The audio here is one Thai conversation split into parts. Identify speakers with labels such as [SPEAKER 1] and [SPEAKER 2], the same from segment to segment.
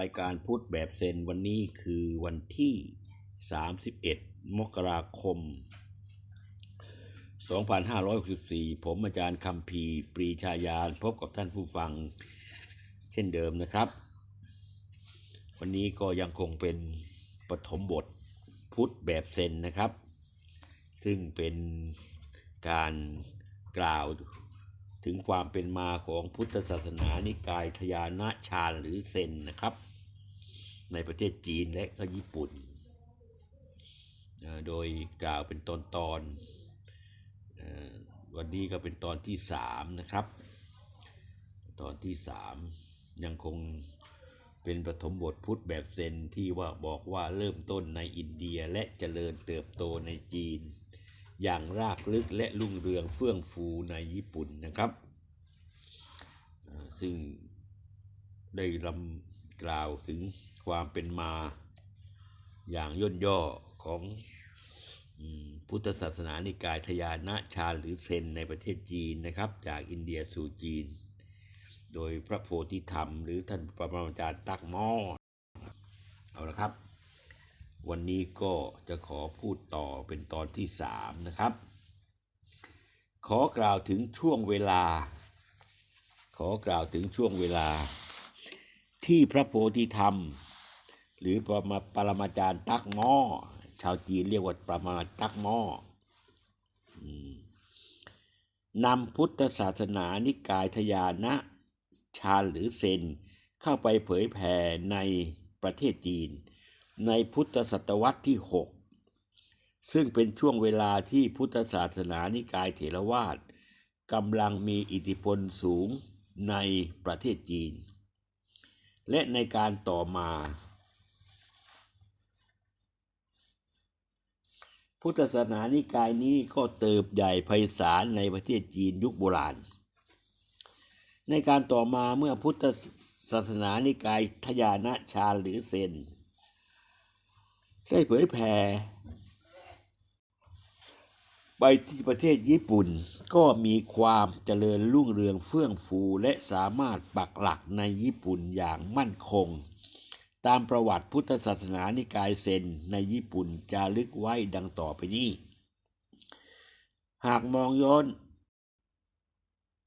[SPEAKER 1] รายการพูดแบบเซนวันนี้คือวันที่ 31 มกราคม 2564 ผมอาจารย์คำพีปรีชายานพบกับท่านผู้ฟังเช่นเดิมนะครับ วันนี้ก็ยังคงเป็นปฐมบทพุทธแบบเซนนะครับ ซึ่งเป็นการกล่าวถึงความเป็นมาของพุทธศาสนานิกายทยานะชาญหรือเซนนะครับ ในประเทศจีนและก็ญี่ปุ่น โดยกล่าวเป็นตอนตอนวันนี้ก็เป็นตอนที่สามนะครับ ตอนที่สามยังคงเป็นปฐมบทพุทธแบบเซนที่ว่าบอกว่าเริ่มต้นในอินเดียและเจริญเติบโตในจีน อย่างรากลึกและรุ่งเรืองเฟื่องฟูในญี่ปุ่นนะครับ ซึ่งได้ลำกล่าวถึง ความเป็นมาอย่างย่นย่อของพุทธศาสนานิกายทยานะชาหรือเซนในประเทศจีนนะครับ จากอินเดียสู่จีน โดยพระโพธิธรรม หรือท่านปรมาจารย์ตักมอเอาละครับ วันนี้ก็จะขอพูดต่อเป็นตอนที่สามนะครับ ขอกล่าวถึงช่วงเวลา ขอกล่าวถึงช่วงเวลา ที่พระโพธิธรรม หรือปรมาปรมาจารย์ตักหม้อชาวจีนเรียกว่าปรมาตักหม้อนำพุทธศาสนานิกายทยานะชาหรือเซน เข้าไปเผยแผ่ในประเทศจีน ในพุทธศตวรรษที่ 6 ซึ่งเป็นช่วงเวลาที่พุทธศาสนานิกายเถรวาทกำลังมีอิทธิพลสูงในประเทศจีน และในการต่อมา พุทธศาสนานิกายนี้ก็เติบใหญ่ไพศาลในประเทศจีนยุคโบราณ ในการต่อมาเมื่อพุทธศาสนานิกายทยานะชาหรือเซน ได้เผยแผ่ไปที่ประเทศญี่ปุ่นก็มีความเจริญรุ่งเรืองเฟื่องฟูและสามารถปักหลักในญี่ปุ่นอย่างมั่นคง ตามประวัติพุทธศาสนานิกายเซนในญี่ปุ่นจารึกไว้ดังต่อไปนี้ หากมองย้อน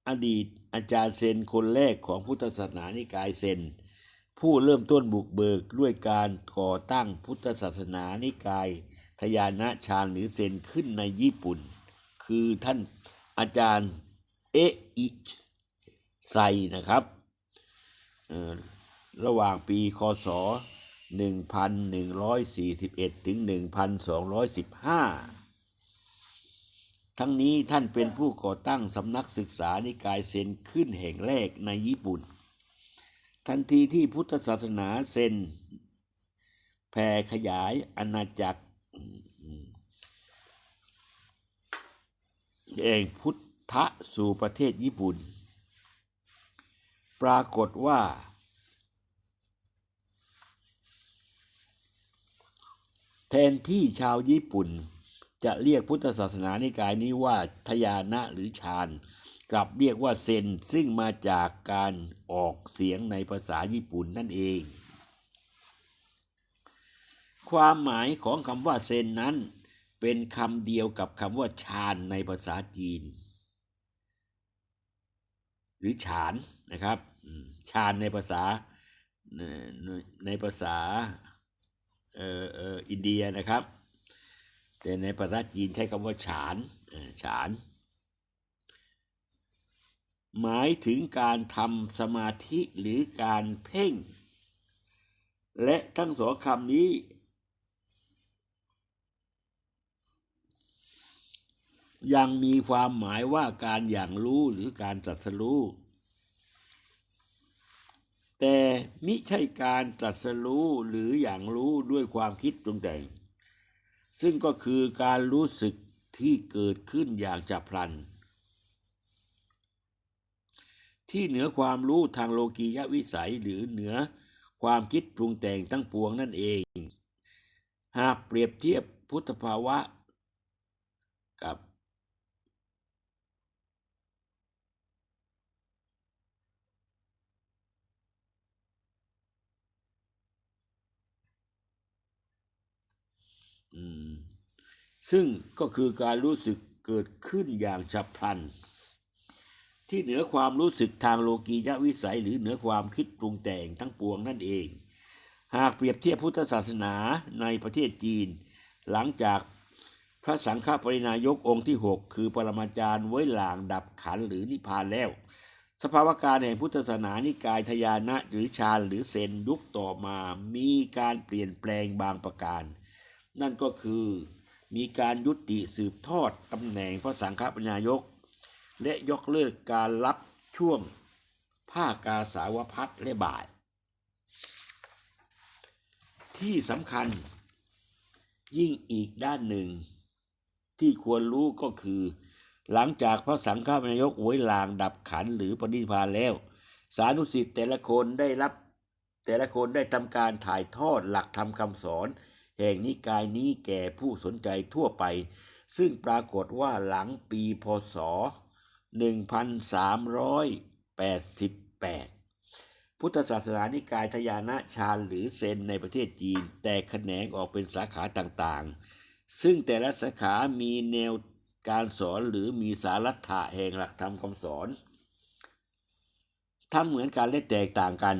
[SPEAKER 1] อดีตอาจารย์เซนคนแรกของพุทธศาสนานิกายเซนผู้เริ่มต้นบุกเบิกด้วยการก่อตั้งพุทธศาสนานิกาย ทยานะชาญหรือเซนขึ้นในญี่ปุ่น คือท่านอาจารย์เออิไซนะครับ ระหว่างปีคศ 1141 ถึง 1215 ทั้งนี้ท่านเป็นผู้ก่อตั้งสำนักศึกษานิกายเซนขึ้นแห่งแรกในญี่ปุ่น ทันทีที่พุทธศาสนาเซนแผ่ขยายอาณาจักรเองพุทธสู่ประเทศญี่ปุ่น ปรากฏว่า แทนที่ชาวญี่ปุ่น จะเรียกพุทธศาสนานิกายนี้ว่าทยานะหรือฌานกลับเรียกว่าเซนซึ่งมาจากการออกเสียงในภาษาญี่ปุ่นนั่นเอง ความหมายของคำว่าเซนนั้นเป็นคำเดียวกับคำว่าฌานในภาษาจีน หรือฉานนะครับฌานในภาษาในภาษา อินเดียนะครับ แต่ในภาษาจีนใช้คำว่าฉานฉาน หมายถึงการทำสมาธิหรือการเพ่ง และทั้งสองคำนี้ ยังมีความหมายว่าการอย่างรู้หรือการจัดสรู้ แต่มิใช่การตรัสรู้หรืออย่างรู้ด้วยความคิดตรงแต่ง ซึ่งก็คือการรู้สึกที่เกิดขึ้นอย่างจับพลัน ที่เหนือความรู้ทางโลกียวิสัยหรือเหนือความคิดปรุงแต่งทั้งปวงนั่นเอง หากเปรียบเทียบพุทธภาวะ กับ ซึ่งก็คือการรู้สึกเกิดขึ้นอย่างฉับพลัน ที่เหนือความรู้สึกทางโลกียวิสัย หรือเหนือความคิดปรุงแต่งทั้งปวงนั่นเอง หากเปรียบเทียบพุทธศาสนาในประเทศจีน หลังจากพระสังฆปรินายกองค์ที่ 6 คือปรมาจารย์ไว้หลางดับขันหรือนิพพานแล้ว สภาวะการแห่งพุทธศาสนานิกายทยานะหรือฌานหรือเซนยุคต่อมามีการเปลี่ยนแปลงบางประการ นั่นก็คือมีการยุติสืบทอดตำแหน่งพระสังฆปรินายก และยกเลิกการรับช่วงผ้ากาสาวพัดและบายที่สำคัญยิ่งอีกด้านหนึ่ง ที่ควรรู้ก็คือ หลังจากพระสังฆนายกโวยลางดับขันหรือปณิพพานแล้ว สานุสิทธิ์แต่ละคนได้รับแต่ละคนได้ทำการถ่ายทอดหลักธรรมคำสอน แห่งนิกายนี้แก่ผู้สนใจทั่วไป ซึ่งปรากฏว่าหลังปีพศ 1388 พุทธศาสนานิกายทยานะชาญหรือเซนในประเทศจีน แตกแขนงออกเป็นสาขาต่างๆ ซึ่งแต่ละสาขามีแนวการสอนหรือมีสารัตถะแห่งหลักธรรมคำสอนทั้งเหมือนกันและแตกต่างกัน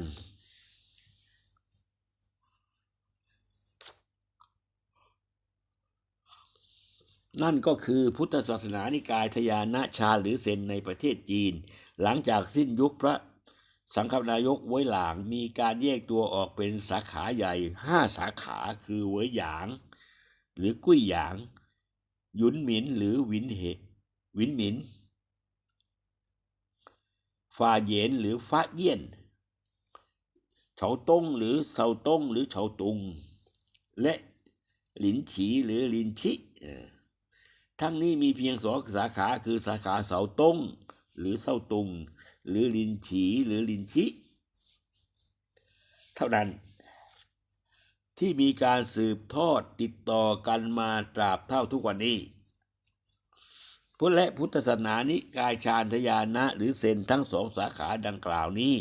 [SPEAKER 1] นั่นก็คือพุทธศาสนานิกายทยานะชาหรือเซนในประเทศจีน หลังจากสิ้นยุคพระสังฆนายกไว้หลางมีการแยกตัวออกเป็นสาขาใหญ่ห้าสาขาคือเวยหยาง หรือกุ้ยหยาง หยุนหมินหรือหวินเหหวินหมินฟาเยนหรือฟ้าเยี่ยนเฉาต้งหรือเซาต้งหรือเฉาตุง และหลินฉีหรือลินชิเทั้งนี้มีเพียงสองสาขาคือสาขาเสาตงหรือเสาตุง หรือลินฉีหรือลินชิ เท่านั้น ที่มีการสืบทอดติดต่อกันมาตราบเท่าทุกวันนี้พุทธและพุทธศาสนานิกายชาญทยานะ หรือเซนทั้งสองสาขาดังกล่าวนี้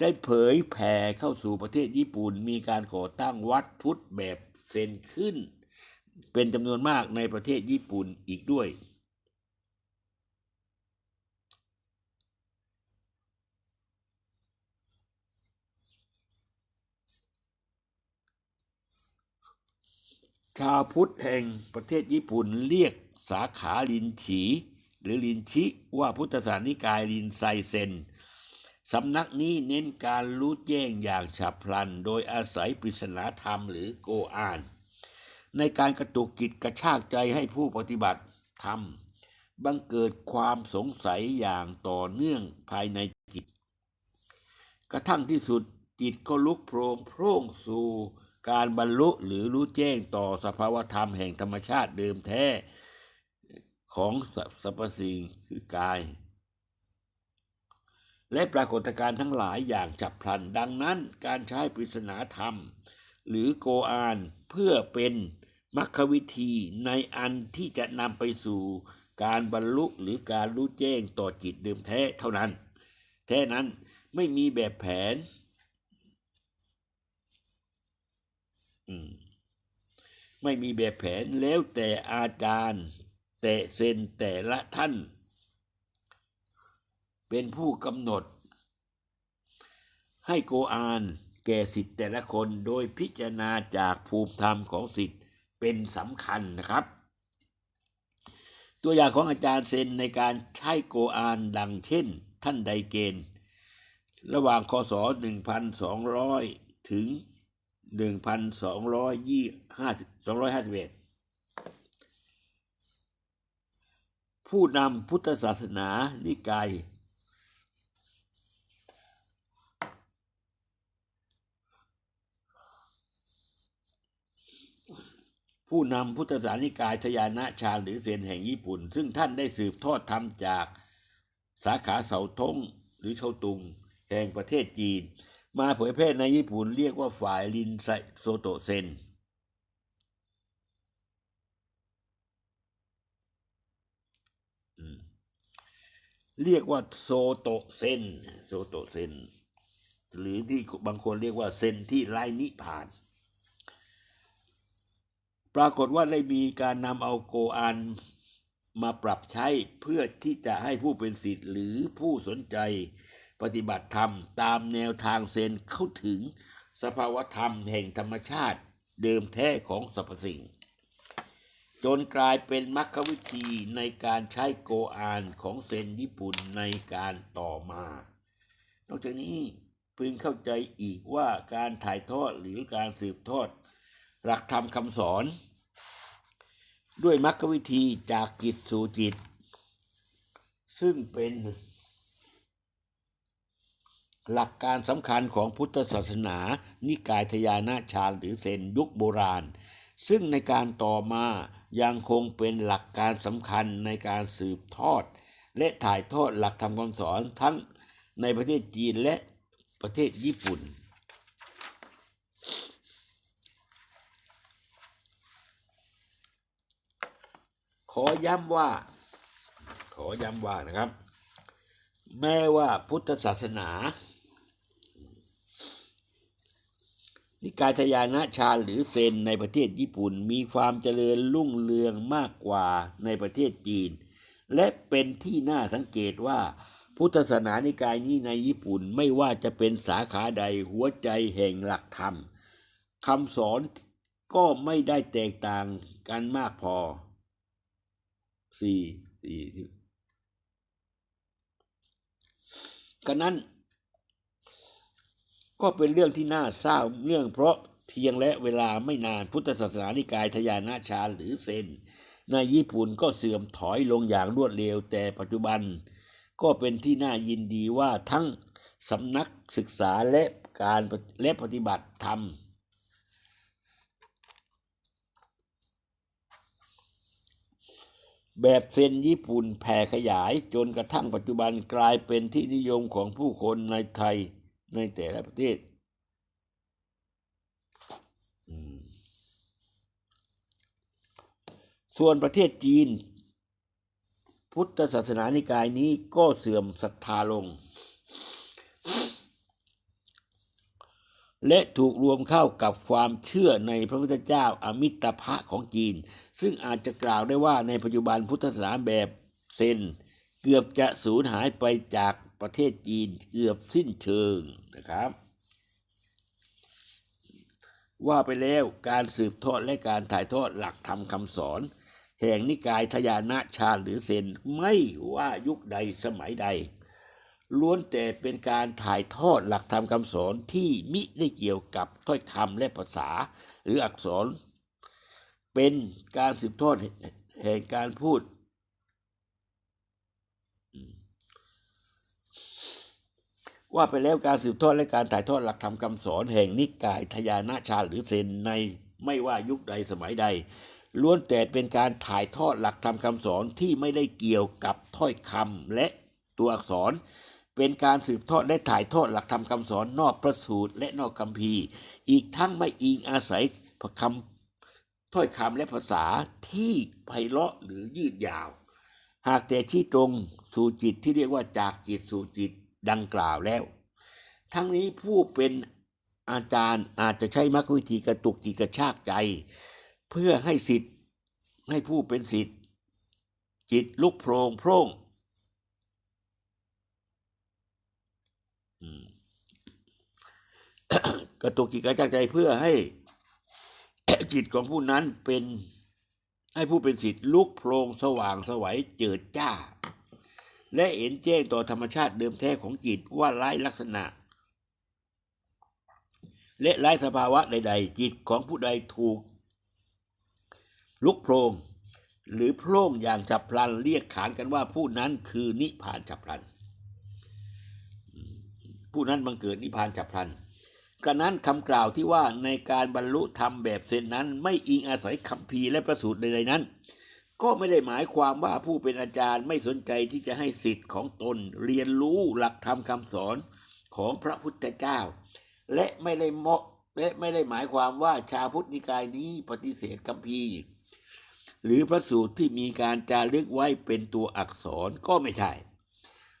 [SPEAKER 1] ได้เผยแผ่เข้าสู่ประเทศญี่ปุ่น มีการก่อตั้งวัดพุทธแบบเซนขึ้น เป็นจำนวนมากในประเทศญี่ปุ่นอีกด้วย ชาวพุทธแห่งประเทศญี่ปุ่นเรียกสาขาลินฉี หรือลินชิว่าพุทธศาสนิกายลินไซเซนสำนักนี้เน้นการรู้แจ้งอย่างฉับพลัน โดยอาศัยปริศนาธรรมหรือโกอาน ในการกระตุกกิจกระชากใจให้ผู้ปฏิบัติธรรมบังเกิดความสงสัยอย่างต่อเนื่องภายในจิต กระทั่งที่สุดจิตก็ลุกโพรงโพร่งสู่การบรรลุหรือรู้แจ้งต่อสภาวธรรมแห่งธรรมชาติเดิมแท้ของสสรรพสิ่งคือกาย และปรากฏการณ์ทั้งหลายอย่างฉับพลัน ดังนั้นการใช้ปริศนาธรรม หรือโกอานเพื่อเป็นมรรควิธีในอันที่จะนำไปสู่การบรรลุหรือการรู้แจ้งต่อจิตเดิมแท้เท่านั้น แท้นั้นไม่มีแบบแผนมไม่มีแบบแผนแล้วแต่อาจารย์ แต่เซนแต่ละท่าน เป็นผู้กำหนด ให้โกอาน แก่สิทธิ์แต่ละคนโดยพิจารณาจากภูมิธรรมของสิทธิ์เป็นสำคัญนะครับ ตัวอย่างของอาจารย์เซนในการใช้โกอานดังเช่น ท่านไดเกนระหว่างคศ 1,200 ถึง 1,251ผู้นำพุทธศาสนานิกาย ผู้นำพุทธศาสนิกายทยานะชาหรือเซนแห่งญี่ปุ่น ซึ่งท่านได้สืบทอดทำจากสาขาเสาทงหรือเชาตุง แห่งประเทศจีน มาเผยแพร่ในญี่ปุ่นเรียกว่าฝ่ายลินไซโซโตเซนเรียกว่าโซโตเซนโซโตเซนหรือที่บางคนเรียกว่าเซนที่ไร้นิพาน ปรากฏว่าได้มีการนำเอาโกอานมาปรับใช้เพื่อที่จะให้ผู้เป็นศิษย์หรือผู้สนใจปฏิบัติธรรม ตามแนวทางเซนเข้าถึงสภาวธรรมแห่งธรรมชาติเดิมแท้ของสรรพสิ่ง จนกลายเป็นมรรควิธีในการใช้โกอานของเซนญี่ปุ่นในการต่อมา นอกจากนี้พึงเข้าใจอีกว่าการถ่ายทอดหรือการสืบทอด หลักธรรมคำสอน ด้วยมรรควิธีจากจิตสู่จิต ซึ่งเป็นหลักการสำคัญของพุทธศาสนา นิกายทยานาชาญหรือเซนยุคโบราณ ซึ่งในการต่อมายังคงเป็นหลักการสำคัญในการสืบทอด และถ่ายทอดหลักธรรมคำสอนทั้งในประเทศจีนและประเทศญี่ปุ่น ขอย้ำว่า ขอย้ำว่านะครับ แม้ว่าพุทธศาสนา นิกายทยานะชาหรือเซนในประเทศญี่ปุ่น มีความเจริญรุ่งเรืองมากกว่าในประเทศจีน และเป็นที่น่าสังเกตว่าพุทธศาสนานิกายนี้ในญี่ปุ่นไม่ว่าจะเป็นสาขาใดหัวใจแห่งหลักธรรมคำสอนก็ไม่ได้แตกต่างกันมากพอ สี่สี่กันนั้น ก็เป็นเรื่องที่น่าเศร้าเนื่องเพราะเพียงและเวลาไม่นานพุทธศาสนานิกายทยานาชาหรือเซนในญี่ปุ่นก็เสื่อมถอยลงอย่างรวดเร็ว แต่ปัจจุบัน ก็เป็นที่น่ายินดีว่าทั้งสำนักศึกษาและการและปฏิบัติธรรม แบบเซนญี่ปุ่นแผ่ขยายจนกระทั่งปัจจุบันกลายเป็นที่นิยมของผู้คนในไทยในแต่ละประเทศ ส่วนประเทศจีน พุทธศาสนานิกายนี้ก็เสื่อมศรัทธาลง และถูกรวมเข้ากับความเชื่อในพระพุทธเจ้าอมิตรภะของจีน ซึ่งอาจจะกล่าวได้ว่าในปัจจุบันพุทธศาสนาแบบเซนเกือบจะสูญหายไปจากประเทศจีนเกือบสิ้นเชิงนะครับ ว่าไปแล้วการสืบทอดและการถ่ายทอดหลักธรรมคำสอน แห่งนิกายทยานะชาหรือเซนไม่ว่ายุคใดสมัยใด ล้วนแต่เป็นการถ่ายทอดหลักธรรมคำสอนที่มิได้เกี่ยวกับถ้อยคำและภาษาหรืออักษร เป็นการสืบทอดแห่งการพูด ว่าไปแล้วการสืบทอดและการถ่ายทอดหลักธรรมคำสอน แห่งนิกายทยานะชาหรือเซนในไม่ว่ายุคใดสมัยใดล้วนแต่เป็นการถ่ายทอดหลักธรรมคำสอนที่ไม่ได้เกี่ยวกับถ้อยคำและตัวอักษร เป็นการสืบทอดและถ่ายทอดหลักธรรมคำสอนนอกพระสูตรและนอกคัมภีร์อีกทั้งไม่อิงอาศัยคำถ้อยคำและภาษาที่ไพเราะหรือยืดยาว หากแต่ที่ตรงสู่จิตที่เรียกว่าจากจิตสู่จิตดังกล่าวแล้ว ทั้งนี้ผู้เป็นอาจารย์อาจจะใช้มรรควิธีกระตุกจิตกระชากใจ เพื่อให้สิทธิ์ให้ผู้เป็นสิทธิ์จิตลุกโพรงโพร่งอืม กระตุกจิตกระชากใจเพื่อให้จิตของผู้นั้นเป็นให้ผู้เป็นสิทธิ์ลุกโพรงสว่างสวัยเจิดจ้า และเห็นแจ้งต่อธรรมชาติเดิมแท้ของจิตว่าไร้ลักษณะ และไร้สภาวะใด ๆ จิตของผู้ใดถูก ลุกโพรงหรือโพร่งอย่างฉับพลันเรียกขานกันว่าผู้นั้นคือนิพพานฉับพลัน ผู้นั้นบังเกิดนิพพานฉับพลัน กระนั้นคำกล่าวที่ว่าในการบรรลุธรรมแบบเซนนั้น ไม่อิงอาศัยคำพีร์และประสูตรใดๆนั้น ก็ไม่ได้หมายความว่าผู้เป็นอาจารย์ไม่สนใจที่จะให้สิทธิ์ของตนเรียนรู้หลักธรรมคำสอนของพระพุทธเจ้า และไม่ได้เหมาะและไม่ได้หมายความว่าชาวพุทธนิกายนี้ปฏิเสธคำพีร์หรือพระสูตรที่มีการจารึกไว้เป็นตัวอักษรก็ไม่ใช่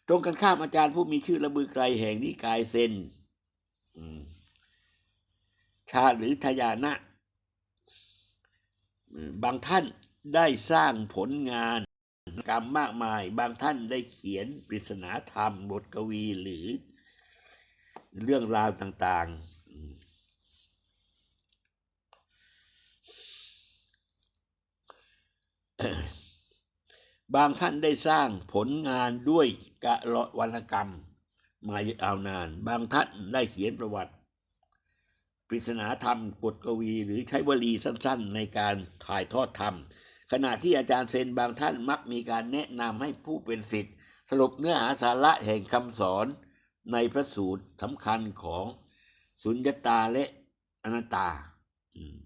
[SPEAKER 1] ตรงกันข้ามอาจารย์ผู้มีชื่อระบือไกลแห่งนิกายเซนอืม ชาหรือทยานะ บางท่านได้สร้างผลงานกรรมมากมาย บางท่านได้เขียนปริศนาธรรมบทกวีหรือเรื่องราวต่างๆ บางท่านได้สร้างผลงานด้วยกะละวรรณกรรม มายานาน บางท่านได้เขียนประวัติ ปริศนาธรรมบทกวีหรือใช้วลีสั้นๆ ในการถ่ายทอดธรรม ขณะที่อาจารย์เซนบางท่านมักมีการแนะนำให้ผู้เป็นสิทธิ์ สรุปเนื้อหาสาระแห่งคำสอนในพระสูตรสำคัญของสุญญตาและอนัตตาอืม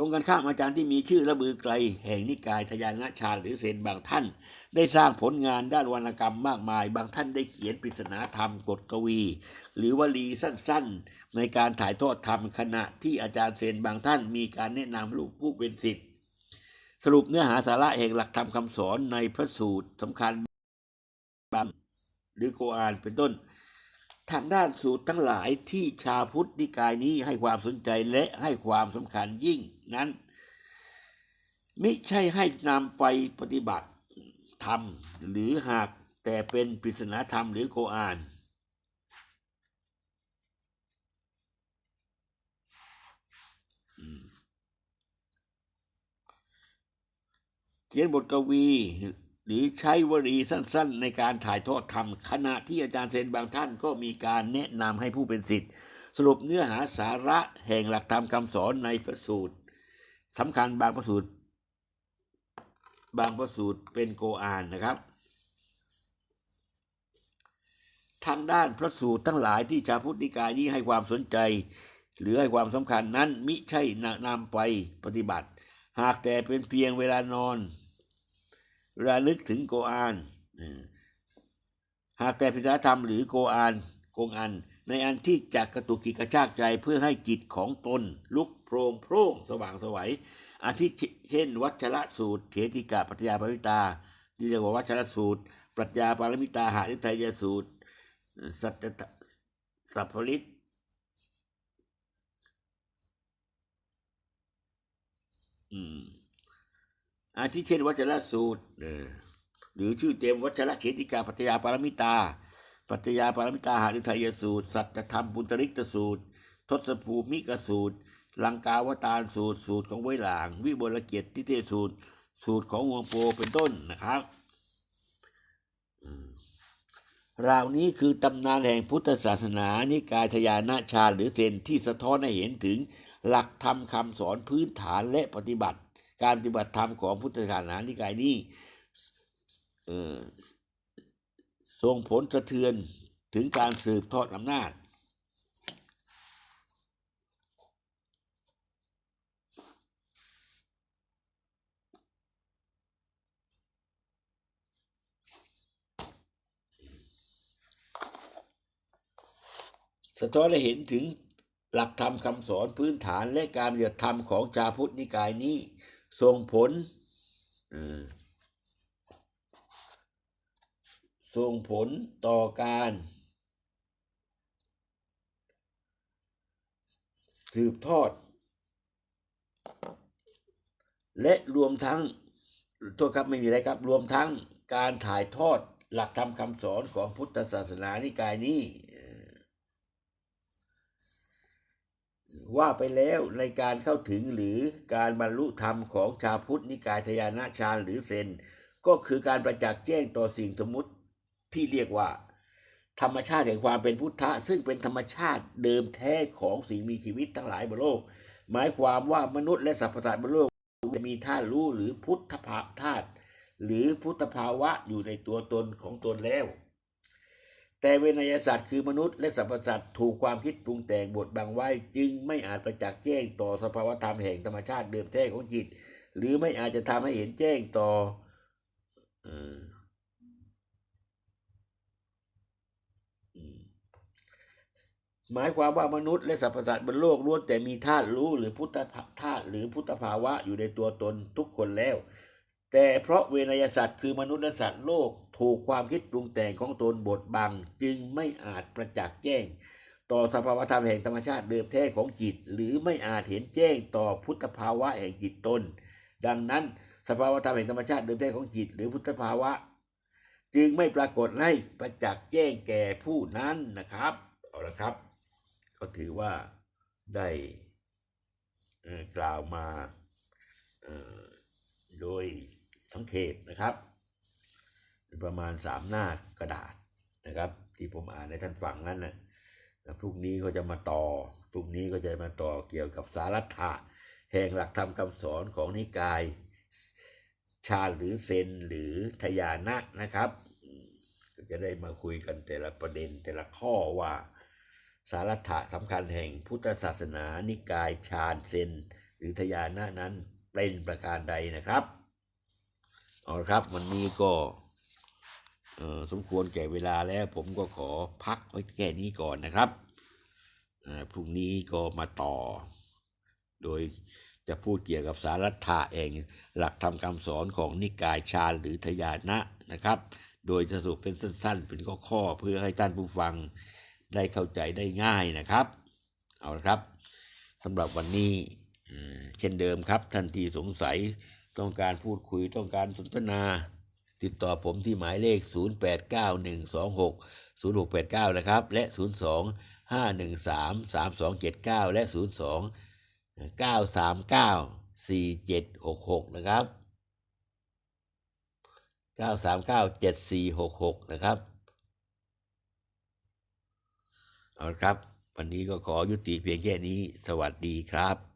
[SPEAKER 1] ตรงกันข้ามอาจารย์ที่มีชื่อระบือไกล แห่งนิกายทยานะชาหรือเซนบางท่าน ได้สร้างผลงานด้านวรรณกรรมมากมาย บางท่านได้เขียนปริศนาธรรมกฎกวี หรือวลีสั้นๆ ในการถ่ายทอดธรรมขณะที่อาจารย์เซนบางท่านมีการแนะนำลูกผู้เป็นสิทธิ์สรุปเนื้อหาสาระแห่งหลักธรรมคำสอนในพระสูตรสำคัญบางหรือโกอานเป็นต้น ทางด้านสูตรทั้งหลายที่ชาวพุทธนิกายนี้ให้ความสนใจและให้ความสำคัญยิ่งนั้น มิใช่ให้นำไปปฏิบัติธรรมหรือหากแต่เป็นปริศนาธรรมหรือโกอาน เขียนบทกวี หรือใช้วลีสั้น ๆ ในการถ่ายทอดธรรม ขณะที่อาจารย์เซนบางท่านก็มีการแนะนำให้ผู้เป็นสิทธิ์สรุปเนื้อหาสาระแห่งหลักธรรมคำสอนในพระสูตรสำคัญบางพระสูตร บางพระสูตรเป็นโกอานนะครับ ทางด้านพระสูตรทั้งหลายที่ชาวพุทธนิกายนี้ให้ความสนใจ หรือให้ความสำคัญนั้นมิใช่นำไปปฏิบัติ หากแต่เป็นเพียงเวลานอน เวลาลึกถึงโกอาน หากแต่พิธธรรมหรือโกอานโกงอัน ในอันที่จะกระตุกกิกระชากใจเพื่อให้จิตของตน ลุกโพรงโพร่งสว่างสวัยอาทิเช่น วัชระสูตรเถติกาปัจจยาปริตาที่เรียกว่าวัชระสูตร ปรัชญาปารมิตาหาฤทัยสูตร สัจสัพพลิตอืม อาทิเช่นวัชระสูตรหรือชื่อเต็มวัชระเฉติกาปัจจยาปารมิตา ปัจจยาปารมิตาหาฤทัยสูตร สัจธรรมปุตริกตสูตร ทศภูมิกสูตร ลังกาวตารสูตร สูตรของไวหลาง วิบลเกียรติเทศสูตร สูตรของหวงโปเป็นต้นนะครับราวนี้คือตำนานแห่งพุทธศาสนานิกายทยานาชาหรือเซนที่สะท้อนให้เห็นถึงหลักธรรมคำสอนพื้นฐานและปฏิบัติ การปฏิบัติธรรมของพุทธศาสนานิกายนี้ส่งผลสะเทือนถึงการสืบทอดอำนาจ สะท้อนให้เห็นถึงหลักธรรมคำสอนพื้นฐานและการปฏิบัติธรรมของชาพุทธนิกายนี้ ส่งผลส่งผลต่อการ สืบทอด และรวมทั้งโทษครับไม่มีอะไรครับ รวมทั้งการถ่ายทอดหลักธรรมคำสอนของพุทธศาสนานิกายนี้เอ่อ ว่าไปแล้วในการเข้าถึงหรือการบรรลุธรรมของชาวพุทธนิกายทยานาชาญหรือเซน ก็คือการประจักษ์แจ้งต่อสิ่งสมมติที่เรียกว่า ธรรมชาติแห่งความเป็นพุทธะ ซึ่งเป็นธรรมชาติเดิมแท้ของสิ่งมีชีวิตทั้งหลายบนโลก หมายความว่ามนุษย์และสรรพสัตว์บนโลกจะมีธาตุรู้หรือพุทธภาธาตุหรือพุทธภาวะอยู่ในตัวตนของตนแล้ว แต่เวนยสัตว์คือมนุษย์และสรรพสัตว์ถูกความคิดปรุงแต่งบทบังไว้ จึงไม่อาจประจักษ์แจ้งต่อสภาวธรรมแห่งธรรมชาติเดิมแท้ของจิต หรือไม่อาจจะทำให้เห็นแจ้งต่ออหมายความว่ามนุษย์และสรรพสัตว์บนโลกล้วนแต่มีธาตุรู้หรือพุทธธาตุหรือพุทธภาวะอยู่ในตัวตนทุกคนแล้ว แต่เพราะเวนยสัตว์คือมนุษย์และสัตว์โลกถูกความคิดปรุงแต่งของตนบดบัง จึงไม่อาจประจักษ์แจ้ง ต่อสภาวธรรมแห่งธรรมชาติเดิมแท้ของจิต หรือไม่อาจเห็นแจ้งต่อพุทธภาวะแห่งจิตตน ดังนั้นสภาวธรรมแห่งธรรมชาติเดิมแท้ของจิต หรือพุทธภาวะ จึงไม่ปรากฏให้ประจักษ์แจ้งแก่ผู้นั้นนะครับเอาละครับ ก็ถือว่าได้กล่าวมาโดย สังเขปนะครับ ประมาณสามหน้ากระดาษนะครับ ที่ผมอ่านให้ท่านฟังนั้นนะแล้วพรุ่งนี้ก็จะมาต่อพรุ่งนี้ก็จะมาต่อเกี่ยวกับสารัตถะแห่งหลักธรรมคำสอนของนิกายชาหรือเซนหรือทยานะนะครับก็จะได้มาคุยกันแต่ละประเด็นแต่ละข้อว่า สารัตถะสำคัญแห่งพุทธศาสนานิกายชาเซนหรือทยานะนั้นเป็นประการใดนะครับ เอาละครับ วันนี้ก็สมควรแก่เวลาแล้ว ผมก็ขอพักไว้แค่นี้ก่อนนะครับพรุ่งนี้ก็มาต่อ โดยจะพูดเกี่ยวกับสารัตถะเองหลักธรรมคำสอนของนิกายชาญหรือทยานะนะครับ โดยสรุปเป็นสั้น ๆ เป็นข้อๆเพื่อให้ท่านผู้ฟังได้เข้าใจได้ง่ายนะครับ เอาละครับสำหรับวันนี้เอ่อเช่นเดิมครับท่านที่สงสัย ต้องการพูดคุยต้องการสนทนา ติดต่อผมที่หมายเลข 089126 0689 นะครับ และ 02 513 3279 และ 02 939 4766 นะครับ 939 7466 นะครับเอาละครับ วันนี้ก็ขอยุติเพียงแค่นี้ สวัสดีครับ